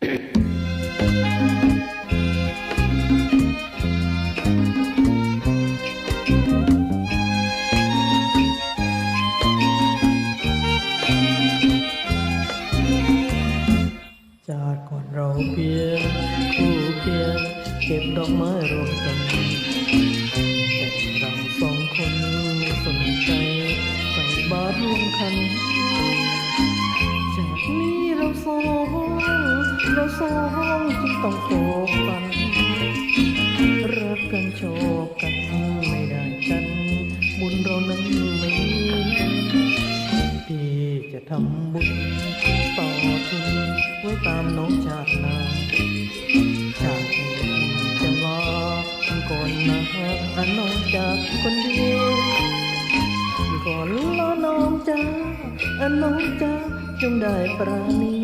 จากก่อนเราเพียงคู่เคียงเก็บดอกไม้รวมกันแต่เราสองคนไม่สนใจใส่บาตรร่วมกัน จากนี้เราสอง เราสองจึงต้องโฟกันรักกันชอบกันไม่ได้กัน บุญเรานั้นไม่มีที่จะทำบุญต่อทุนไว้ตามน้องชาตินาชาติจะลาก่อนนะอันน้องจากคนเดียวก่อนลาน้องจ้าอน้องจ้าจงได้ปราณี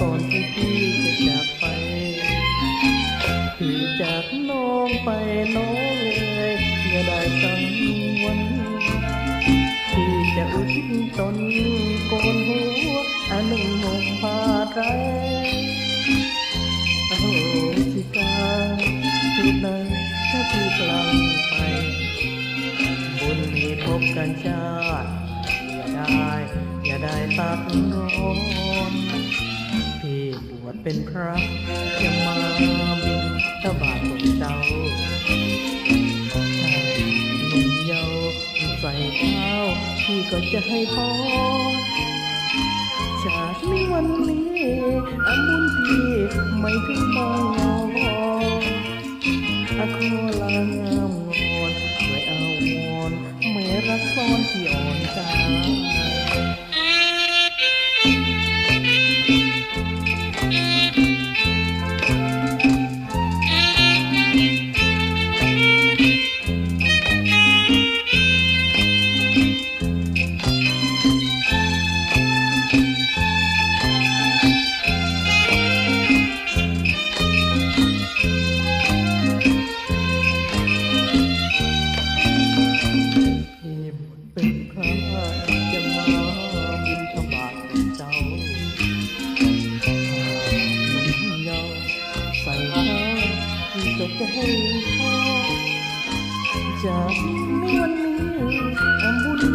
ก่อนที่พี่จะจากไปพี่จากน้องไปน้องเลยอย่าได้กังวลพี่จะอุทิศตนโกนหัวอันหนึ่งหงผ้าไรโอ้โหสิกาจุดนั้นถ้าพี่กลังไปบุญมีพบกันชาติอย่าได้ อย่าได้ตัดร้อน เป็นพระจะมาบินตบาทของเจ้าชายหนุ่มเยาว์ใส่เท้าพี่ก็จะให้พรชาตินี้วันนี้อามุนพี่ไม่ถึงบางงออาขอลา จะให้พ่อจะมีวันนี้ทมบุญ